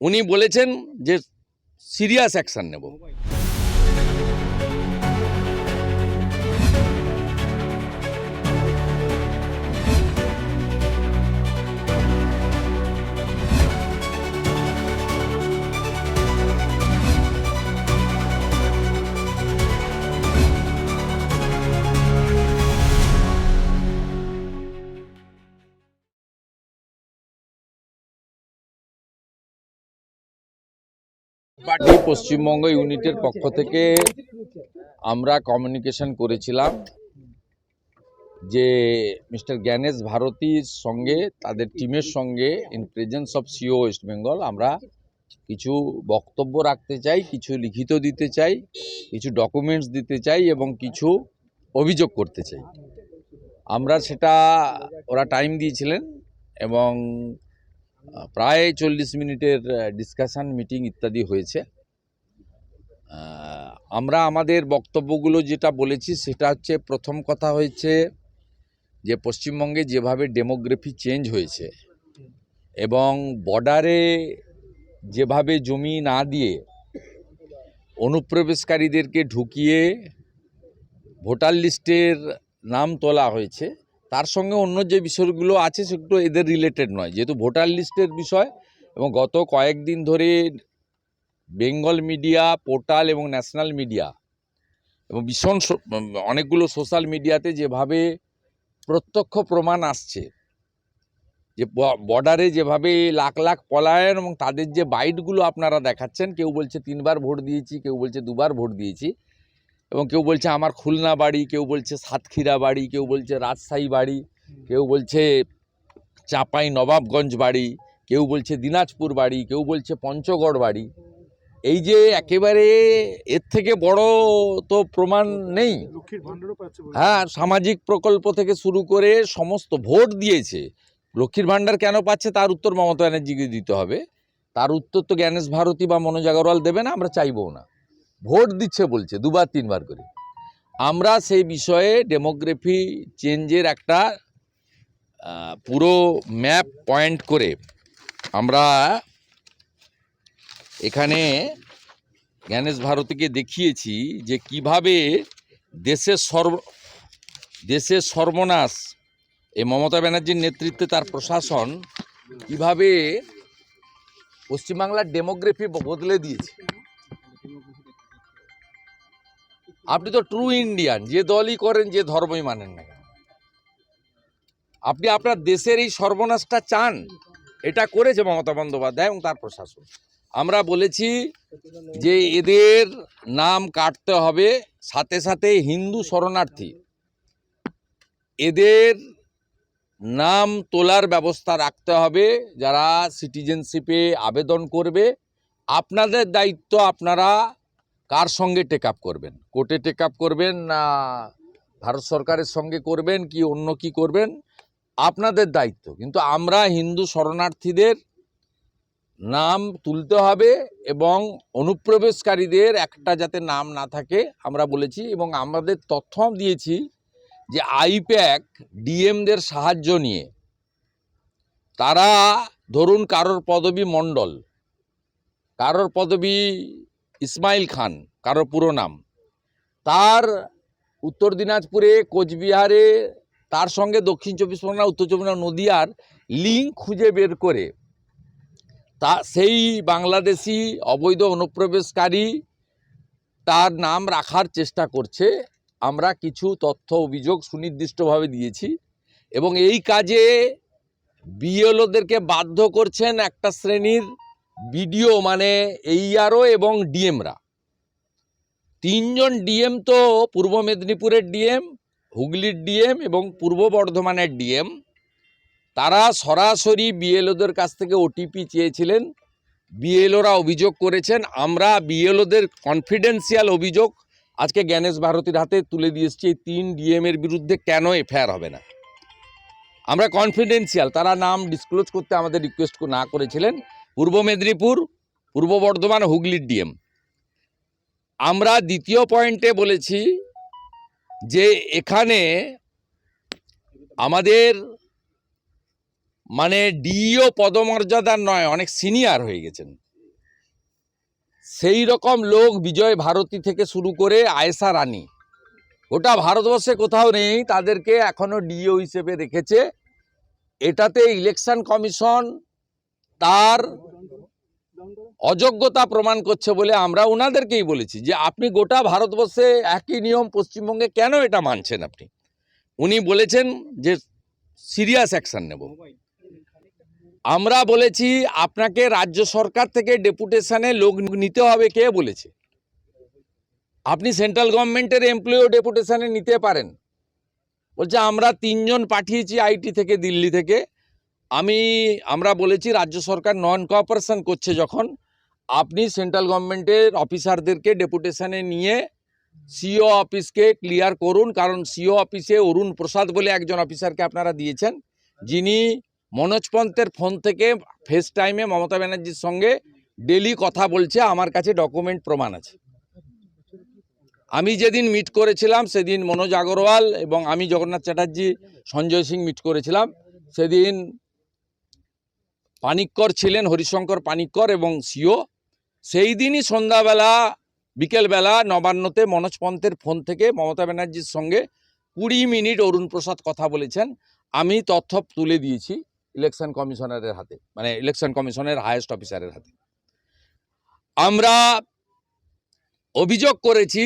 উনি বলেছেন যে সিরিয়াস অ্যাকশান নেব। পার্টি পশ্চিমবঙ্গ ইউনিটের পক্ষ থেকে আমরা কমিউনিকেশন করেছিলাম যে মিস্টার জ্ঞানেশ ভারতীর সঙ্গে, তাদের টিমের সঙ্গে in presence of CO West Bengal আমরা কিছু বক্তব্য রাখতে চাই, কিছু লিখিত দিতে চাই, কিছু ডকুমেন্টস দিতে চাই এবং কিছু অভিযোগ করতে চাই। আমরা সেটা, ওরা টাইম দিয়েছিলেন এবং প্রায় চল্লিশ মিনিটের ডিসকাশন মিটিং ইত্যাদি হয়েছে। আমরা আমাদের বক্তব্যগুলো যেটা বলেছি, সেটা হচ্ছে, প্রথম কথা হয়েছে যে, পশ্চিমবঙ্গে যেভাবে ডেমোগ্রাফি চেঞ্জ হয়েছে এবং বর্ডারে যেভাবে জমি না দিয়ে অনুপ্রবেশকারীদেরকে ঢুকিয়ে ভোটার লিস্টের নাম তোলা হয়েছে তার সঙ্গে অন্য যে বিষয়গুলো আছে সেগুলো এদের রিলেটেড নয়। যেহেতু ভোটার লিস্টের বিষয় এবং গত কয়েকদিন ধরে বেঙ্গল মিডিয়া, পোর্টাল এবং ন্যাশনাল মিডিয়া এবং ভীষণ অনেকগুলো সোশ্যাল মিডিয়াতে যেভাবে প্রত্যক্ষ প্রমাণ আসছে, যে বর্ডারে যেভাবে লাখ লাখ পলায়ন এবং তাদের যে বাইটগুলো আপনারা দেখাচ্ছেন, কেউ বলছে তিনবার ভোট দিয়েছি, কেউ বলছে দুবার ভোট দিয়েছি এবং কেউ বলছে আমার খুলনা বাড়ি কেউ বলছে সাতক্ষীরা বাড়ি কেউ বলছে রাজশাহী বাড়ি কেউ বলছে চাঁপাই নবাবগঞ্জ বাড়ি কেউ বলছে দিনাজপুর বাড়ি কেউ বলছে পঞ্চগড় বাড়ি। এই যে একেবারে এর থেকে বড় তো প্রমাণ নেই। হ্যাঁ সামাজিক প্রকল্প থেকে শুরু করে সমস্ত ভোট দিয়েছে। লক্ষ্মীর ভাণ্ডার কেন পাচ্ছে তার উত্তর মমতা ব্যানার্জিকে দিতে হবে। তার উত্তর তো জ্ঞানেশ ভারতী বা মনোজ আগরওয়াল দেবে না আমরা চাইবও না। ভোট দিচ্ছে বলছে, দুবার, তিনবার করে। আমরা সেই বিষয়ে ডেমোগ্রাফি চেঞ্জের একটা পুরো ম্যাপ পয়েন্ট করে আমরা এখানে জ্ঞানেশ ভারতীকে দেখিয়েছি যে কীভাবে দেশের সর্ব, দেশের সর্বনাশ এই মমতা ব্যানার্জির নেতৃত্বে তার প্রশাসন কীভাবে পশ্চিমবাংলার ডেমোগ্রাফি বদলে দিয়েছে। আপনি তো ট্রু ইন্ডিয়ান যে দলই করেন, যে ধর্মই মানেন না আপনি আপনার দেশের এই সর্বনাশটা চান। এটা করেছে মমতা বন্দ্যোপাধ্যায় এবং তার প্রশাসন। আমরা বলেছি যে এদের নাম কাটতে হবে সাথে সাথে হিন্দু শরণার্থী। এদের নাম তোলার ব্যবস্থা রাখতে হবে, যারা সিটিজেনশিপে আবেদন করবে। আপনাদের দায়িত্ব আপনারা কার সঙ্গে টেক আপ করবেন? কোর্টে টেক আপ করবেন না ভারত সরকারের সঙ্গে করবেন কি অন্য কি করবেন? আপনাদের দায়িত্ব। কিন্তু আমরা হিন্দু শরণার্থীদের নাম তুলতে হবে এবং অনুপ্রবেশকারীদের একটা যাতে নাম না থাকে, আমরা বলেছি এবং আমাদের তথ্য দিয়েছি যে আইপ্যাক ডিএমদের সাহায্য নিয়ে। তারা ধরুন কারোর পদবী মণ্ডল, কারোর পদবী ইসমাইল খান কারোর পুরো নাম। তার উত্তর দিনাজপুরে, কোচবিহারে, তার সঙ্গে দক্ষিণ চব্বিশ পরগনা, উত্তর চব্বিশ পরগনা, নদিয়ার লিঙ্ক খুঁজে বের করে, তা সেই বাংলাদেশি অবৈধ অনুপ্রবেশকারী তার নাম রাখার চেষ্টা করছে। আমরা কিছু তথ্য, অভিযোগ সুনির্দিষ্টভাবে দিয়েছি এবং এই কাজে বিএলওদেরকে বাধ্য করছেন একটা শ্রেণির বিডিও মানে এইআরও এবং ডিএমরা তিনজন ডিএম তো পূর্ব মেদিনীপুরের ডিএম হুগলির ডিএম এবং পূর্ব বর্ধমানের ডিএম তারা সরাসরি বিএলওদের কাছ থেকে ওটিপি চেয়েছিলেন। বিএলওরা অভিযোগ করেছেন, আমরা বিএলওদের কনফিডেন্সিয়াল অভিযোগ আজকে জ্ঞানেশ ভারতীর হাতে তুলে দিয়ে এসছি। এই তিন ডিএম এর বিরুদ্ধে কেন এফআইআর হবে না? আমরা কনফিডেন্সিয়াল তারা নাম ডিসক্লোজ করতে আমাদের রিকোয়েস্ট না করেছিলেন। পূর্ব মেদিনীপুর, পূর্ব বর্ধমান, হুগলির ডিএম। আমরা দ্বিতীয় পয়েন্টে বলেছি যে এখানে আমাদের মানে ডিও পদমর্যাদার নয়, অনেক সিনিয়র হয়ে গেছেন। সেই রকম লোক বিজয় ভারতী থেকে শুরু করে আয়েশা রানী। গোটা ভারতবর্ষে কোথাও নেই, তাদেরকে এখনও ডিও হিসেবে রেখেছে। এটাতে ইলেকশন কমিশন তার অযোগ্যতা প্রমাণ করছে বলে আমরা ওনাদেরকেই বলেছি যে আপনি গোটা ভারতবর্ষে একই নিয়ম পশ্চিমবঙ্গে কেন এটা মানছেন আপনি? উনি বলেছেন যে সিরিয়াস অ্যাকশন নেব। আমরা বলেছি আপনাকে রাজ্য সরকার থেকে ডেপুটেশনে লোক নিতে হবে, কে বলেছে? আপনি সেন্ট্রাল গভর্নমেন্টের এমপ্লয়িও ডেপুটেশনে নিতে পারেন। বলছে, আমরা তিনজন পাঠিয়েছি আইটি থেকে দিল্লি থেকে। আমি, আমরা বলেছি রাজ্য সরকার নন কোঅপারেশন করছে যখন আপনি সেন্ট্রাল গভর্নমেন্টের অফিসারদেরকে ডেপুটেশনে নিয়ে সিও অফিসকে ক্লিয়ার করুন, কারণ সিও অফিসে অরুণ প্রসাদ বলে একজন অফিসারকে আপনারা দিয়েছেন। যিনি মনোজ পন্থের ফোন থেকে ফেস টাইমে মমতা ব্যানার্জির সঙ্গে ডেলি কথা বলছে, আমার কাছে ডকুমেন্ট প্রমাণ আছে। আমি যেদিন মিট করেছিলাম, সেদিন মনোজ আগরওয়াল এবং আমি জগন্নাথ চ্যাটার্জি, সঞ্জয় সিং মিট করেছিলাম। সেদিন পানিক্কর ছিলেন, হরিশঙ্কর পানিক্কর এবং সিও। সেই দিনই সন্ধ্যাবেলা, বিকেলবেলা নবান্নতে মনোজ পন্থের ফোন থেকে মমতা ব্যানার্জির সঙ্গে কুড়ি মিনিট অরুণ প্রসাদ কথা বলেছেন। আমি তথ্য তুলে দিয়েছি ইলেকশন কমিশনারের হাতে মানে ইলেকশন কমিশনের হায়েস্ট অফিসারের হাতে। আমরা অভিযোগ করেছি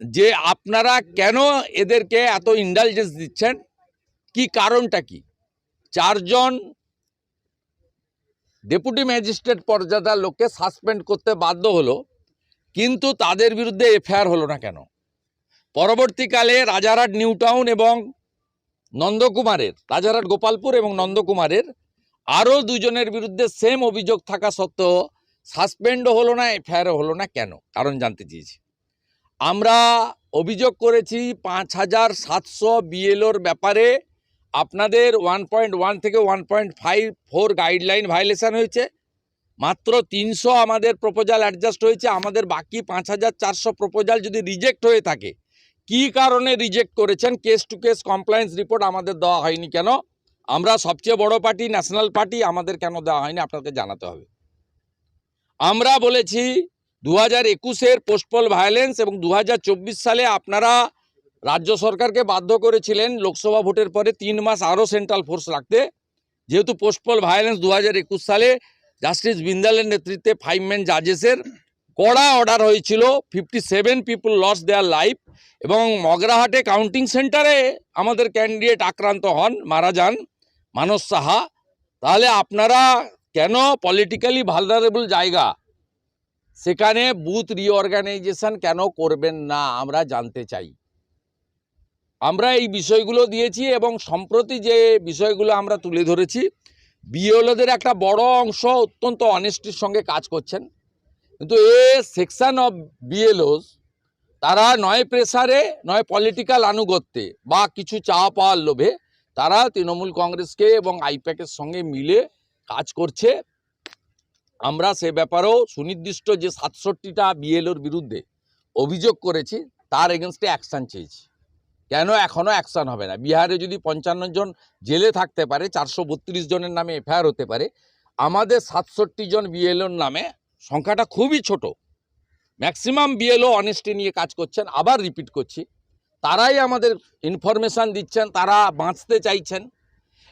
যে আপনারা কেন এদেরকে এত ইন্ডালজেন্স দিচ্ছেন? কি কারণটা কি? চারজন ডেপুটি ম্যাজিস্ট্রেট পর্যাদার লোককে সাসপেন্ড করতে বাধ্য হলো, কিন্তু তাদের বিরুদ্ধে এফআইআর হলো না কেন? পরবর্তীকালে রাজারহাট নিউ টাউন এবং নন্দকুমারের, রাজারহাট, গোপালপুর এবং নন্দকুমারের আরও দুজনের বিরুদ্ধে সেম অভিযোগ থাকা সত্ত্বেও সাসপেন্ডও হলো না, এফআইআরও হলো না কেন? কারণ জানতে চেয়েছি। আমরা অভিযোগ করেছি, পাঁচ হাজার সাতশো বিএলওর ব্যাপারে আপনাদের ওয়ান পয়েন্ট ওয়ান থেকে one point five four guideline violation হয়েছে। মাত্র তিনশো আমাদের প্রপোজাল অ্যাডজাস্ট হয়েছে, আমাদের বাকি পাঁচ হাজার চারশো প্রপোজাল যদি রিজেক্ট হয়ে থাকে, কী কারণে রিজেক্ট করেছেন? Case to case compliance report আমাদের দেওয়া হয়নি কেন? আমরা সবচেয়ে বড় পার্টি ন্যাশনাল পার্টি আমাদের কেন দেওয়া হয়নি? আপনাকে জানাতে হবে। আমরা বলেছি, দু হাজার একুশের পোস্টপল ভায়োলেন্স এবং দু হাজার চব্বিশ সালে আপনারা রাজ্য সরকারকে বাধ্য করেছিলেন লোকসভা ভোটের পরে তিন মাস আরও সেন্ট্রাল ফোর্স রাখতে। যেহেতু পোস্টপল ভায়োলেন্স দু হাজার একুশ সালে জাস্টিস বিন্দালের নেতৃত্বে ফাইভ ম্যান জাজেসের কড়া অর্ডার হয়েছিল, fifty seven people loss their life এবং মগরাহাটে কাউন্টিং সেন্টারে আমাদের ক্যান্ডিডেট আক্রান্ত হন, মারা যান মানস সাহা। তাহলে আপনারা কেন পলিটিক্যালি ভালনারেবল জায়গা? সেখানে বুথ রিঅর্গানাইজেশন কেন করবেন না আমরা জানতে চাই। আমরা এই বিষয়গুলো দিয়েছি এবং সম্প্রতি যে বিষয়গুলো আমরা তুলে ধরেছি, বিএলওদের একটা বড় অংশ অত্যন্ত অনেস্টির সঙ্গে কাজ করছেন। কিন্তু এ সেকশন অফ বিএলওস তারা নয় প্রেসারে নয় পলিটিক্যাল আনুগত্যে বা কিছু চা পাওয়ার লোভে তারা তৃণমূল কংগ্রেসকে এবং আইপ্যাকের সঙ্গে মিলে কাজ করছে। আমরা সে ব্যাপারেও সুনির্দিষ্ট যে সাতষট্টিটা বিএলওর বিরুদ্ধে অভিযোগ করেছি, তার এগেনস্টে অ্যাকশান চেয়েছি। কেন এখনও অ্যাকশান হবে না? বিহারে যদি পঞ্চান্ন জন জেলে থাকতে পারে, চারশো বত্রিশ জনের নামে এফআইআর হতে পারে, আমাদের সাতষট্টি জন বিএলওর নামে সংখ্যাটা খুবই ছোট। ম্যাক্সিমাম বিএলও অনেস্টি নিয়ে কাজ করছেন, আবার রিপিট করছি। তারাই আমাদের ইনফরমেশান দিচ্ছেন, তারা বাঁচতে চাইছেন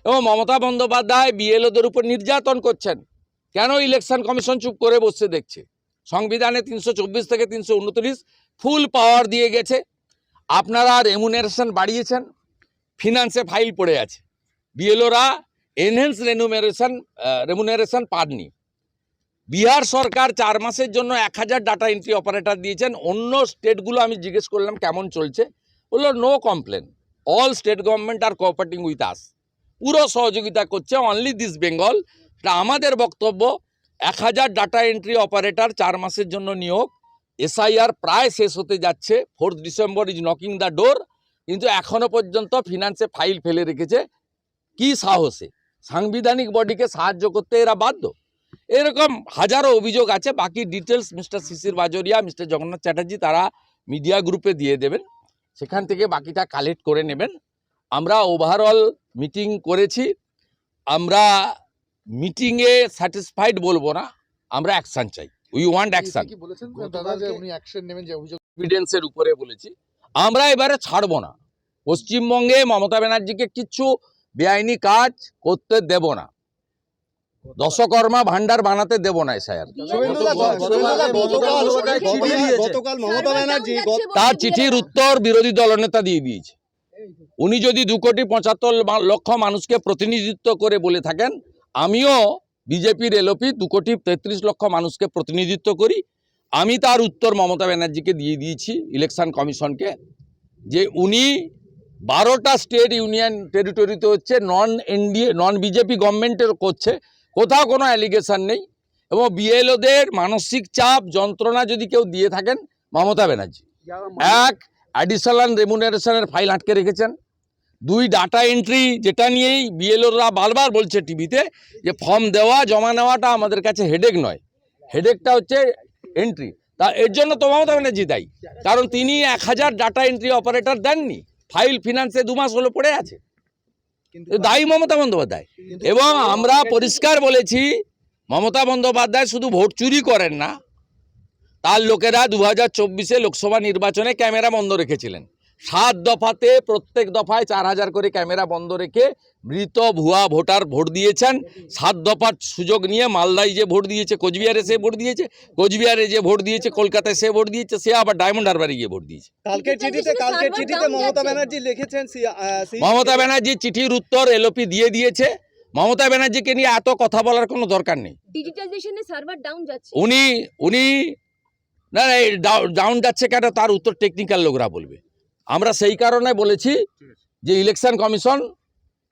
এবং মমতা বন্দ্যোপাধ্যায় বিএলওদের উপর নির্যাতন করছেন। কেন ইলেকশন কমিশন চুপ করে বসে দেখছে? সংবিধানে তিনশো চব্বিশ থেকে তিনশো উনত্রিশ ফুল পাওয়ার দিয়ে গেছে। আপনারা রেমুনারেশন বাড়িয়েছেন ফিনান্সে ফাইল পড়ে আছে। বিএলওরা এনহেন্স রেনুমেরেশন রেমুনারেশন পাননি। বিহার সরকার চার মাসের জন্য এক হাজার ডাটা এন্ট্রি অপারেটর দিয়েছেন। অন্য স্টেটগুলো আমি জিজ্ঞেস করলাম কেমন চলছে। বলল no complain all state government R cooperating with us পুরো সহযোগিতা করছে অনলি দিস বেঙ্গল তা আমাদের বক্তব্য, এক হাজার ডাটা এন্ট্রি অপারেটর চার মাসের জন্য নিয়োগ এসআইআর প্রায় শেষ হতে যাচ্ছে। Fourth December is knocking the door কিন্তু এখনও পর্যন্ত ফিনান্সে ফাইল ফেলে রেখেছে। কি সাহসে? সাংবিধানিক বডিকে সাহায্য করতে এরা বাধ্য? এরকম হাজারো অভিযোগ আছে। বাকি details mister Shishir Bajoria mister Jagannath Chatterjee তারা মিডিয়া গ্রুপে দিয়ে দেবেন। সেখান থেকে বাকিটা কালেক্ট করে নেবেন। আমরা ওভারঅল মিটিং করেছি। আমরা মিটিংয়ে স্যাটিসফাইড বলব না। আমরা অ্যাকশান চাই। উই ওয়ান্ট অ্যাকশন কি বলেছেন দাদা যে উনি অ্যাকশন নেবেন যে অভিযোগ এভিডেন্সের উপরে বলেছি। আমরা এবারে ছাড়বো না। পশ্চিমবঙ্গে মমতা ব্যানার্জিকে কিচ্ছু বেআইনি কাজ করতে দেব না। দশকর্মা ভান্ডার বানাতে দেব না এসআইআর। গতকাল মমতা ব্যানার্জি তার চিঠির উত্তর বিরোধী দলনেতা দিয়ে দিয়েছে। উনি যদি দু কোটি পঁচাত্তর লক্ষ মানুষকে প্রতিনিধিত্ব করে বলে থাকেন আমিও বিজেপির এলপি দু কোটি তেত্রিশ লক্ষ মানুষকে প্রতিনিধিত্ব করি। আমি তার উত্তর মমতা ব্যানার্জিকে দিয়ে দিয়েছি ইলেকশন কমিশনকে যে উনি বারোটা স্টেট ইউনিয়ন টেরিটরিতে হচ্ছে নন এনডিএ নন বিজেপি গভর্নমেন্টের করছে কোথাও কোনো অ্যালিগেশন নেই। এবং বিএলওদের মানসিক চাপ যন্ত্রণা যদি কেউ দিয়ে থাকেন মমতা ব্যানার্জি। এক অ্যাডিশনাল রেমুনারেশনের ফাইল আটকে রেখেছেন। দুই ডাটা এন্ট্রি যেটা নিয়েই বিএলওরা বারবার বলছে টিভিতে যে ফর্ম দেওয়া জমা নেওয়াটা আমাদের কাছে হেডেক নয়। হেডেকটা হচ্ছে এন্ট্রি তা এর জন্য তো মমতা ব্যানার্জি দায়ী। কারণ তিনি এক হাজার ডাটা এন্ট্রি অপারেটর দেননি। ফাইল ফিনান্সে দু মাস হলো পড়ে আছে। দায়ী মমতা বন্দ্যোপাধ্যায়। এবং আমরা পরিষ্কার বলেছি মমতা বন্দ্যোপাধ্যায় শুধু ভোট চুরি করেন না তার লোকেরা দু হাজার চব্বিশে লোকসভা নির্বাচনে ক্যামেরা বন্ধ রেখেছিলেন। সাত দফাতে প্রত্যেক দফায় চার হাজার করে ক্যামেরা বন্ধ রেখে মৃত ভুয়া ভোটার ভোট দিয়েছেন। সাত দফার সুযোগ নিয়ে মালদায় যে ভোট দিয়েছে কোচবিহারে সে ভোট দিয়েছে কোচবিহারে যে ভোট দিয়েছে কলকাতায় সে ভোট দিয়েছে সে আবার ডায়মন্ড হারবারে গিয়ে ভোট দিয়েছে। কালকের চিঠিতে কালকের চিঠিতে মমতা ব্যানার্জি লিখেছেন মমতা ব্যানার্জি চিঠির উত্তর এলওপি দিয়ে দিয়েছে। মমতা ব্যানার্জিকে নিয়ে এত কথা বলার কোনো দরকার নেই। ডিজিটাইজেশনে সার্ভার ডাউন যাচ্ছে। উনি উনি না ডাউন যাচ্ছে কেন? তার উত্তর টেকনিক্যাল লোকরা বলবে। আমরা সেই কারণে বলেছি যে ইলেকশন কমিশন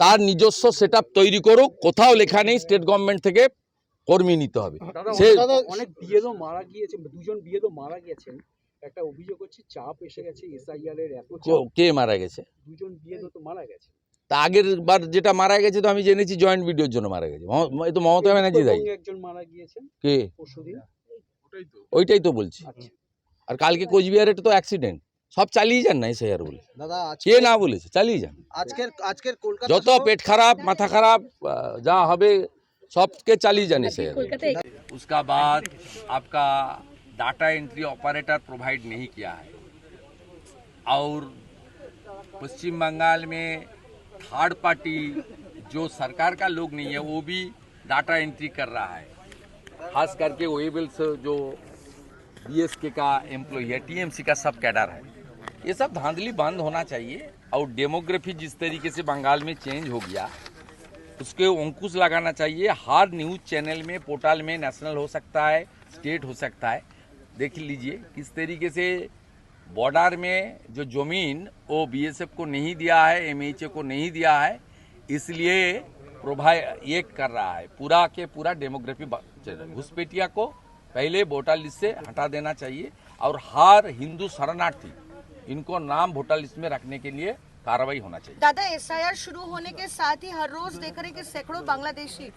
তার নিজস্ব সেট তৈরি করুক। কোথাও লেখা নেই স্টেট গভর্নমেন্ট থেকে কর্মী নিতে হবে। সে অনেক বিএলও মারা গিয়েছে দুজন বিএলও মারা গেছেন একটা অভিযোগ হচ্ছে চাপ এসে গেছে এসআইআর এর এত কে মারা গেছে? দুজন বিএলও তো মারা গেছে। তা আগের বার যেটা মারা গেছে তো আমি জেনেছি জয়েন্ট ভিডিওর জন্য মারা গেছে। মম- এই তো মমতা ব্যানার্জি দায়ী। একজন মারা গিয়েছেন কে? তো। বলছি। আচ্ছা। আর কালকে কোচবিহারে তো অ্যাক্সিডেন্ট সব চালিয়ে যান না এসআইআর বলে দাদা কে না বলেছে চালিয়ে যান আজকের আজকের কলকাতা যত পেট খারাপ মাথা খারাপ আহ, যা হবে सबके चली जाने से কলকাতায় उसका बाद आपका डाटा एंट्री ऑपरेटर प्रोवाइड नहीं किया है और पश्चिम बंगाल में थर्ड पार्टी जो सरकार का लोग नहीं है वो भी डाटा एंट्री कर रहा है खास करके वेबल्स जो बीएसके का एम्प्लॉय है टीएमसी का सब कैडर है ये सब धांधली बंद होना चाहिए। और डेमोग्राफी जिस तरीके से बंगाल में चेंज हो गया, उसके अंकुश लगाना चाहिए। हर न्यूज़ चैनल में, पोर्टल में नेशनल हो सकता है, स्टेट हो सकता है। देख लीजिए किस तरीके से बॉर्डर में जो ज़मीन, वो बीएसएफ को नहीं दिया है एमएचए को नहीं दिया है, इसलिए प्रोवाइड ये कर रहा है। पूरा के पूरा डेमोग्राफी घुसपैठिया को पहले वोटर लिस्ट से हटा देना चाहिए। और हर हिंदू शरणार्थी इनको नाम वोटर लिस्ट में रखने के लिए कार्रवाई होना चाहिए। दादा एसआईआर शुरू होने के साथ ही हर रोज देख रहे कि सैकड़ों बांग्लादेशी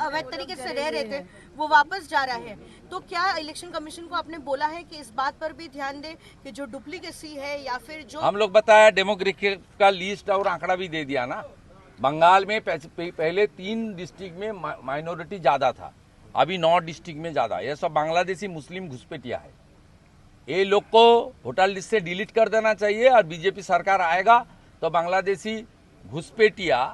अवैध तरीके से रह रहे थे वो वापस जा रहा है। तो क्या इलेक्शन कमीशन को आपने बोला है कि इस बात पर भी ध्यान दे कि जो डुप्लीकेसी है या फिर जो हम लोग बताया डेमोग्राफी का लिस्ट और आंकड़ा भी दे दिया ना। बंगाल में पह- पह- पहले तीन डिस्ट्रिक्ट में माइनॉरिटी ज़्यादा था। अभी नौ डिस्ट्रिक्ट में ज़्यादा। यह सब बांग्लादेशी मुस्लिम घुसपैठिया है। ये लोग को वोटर लिस्ट से डिलीट कर देना चाहिए और बीजेपी सरकार आएगा तो बांग्लादेशी घुसपैठिया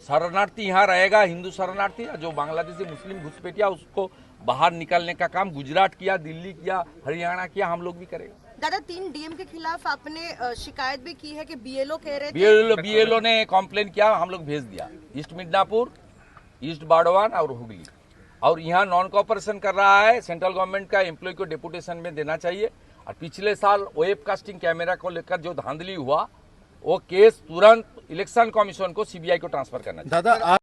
शरणार्थी यहाँ रहेगा हिंदू शरणार्थी जो बांग्लादेशी मुस्लिम घुसपैठिया उसको बाहर निकालने का काम गुजरात किया दिल्ली किया हरियाणा किया हम लोग भी करेंगे। दादा तीन डीएम के खिलाफ आपने शिकायत भी की है कि बीएलओ कह रहे बीएलओ बीएलओ ने कंप्लेन किया हम लोग भेज दिया। ईस्ट मिदनापुर ईस्ट बाड़वान और हुगली। और यहाँ नॉन कॉपरेशन कर रहा है। सेंट्रल गवर्नमेंट का एम्प्लॉय को डेपुटेशन में देना चाहिए। और पिछले साल वेब कास्टिंग कैमरा को लेकर जो धांधली हुआ, वो केस तुरंत इलेक्शन कमीशन को सीबीआई को ट्रांसफ़र करना चाहिए। दादा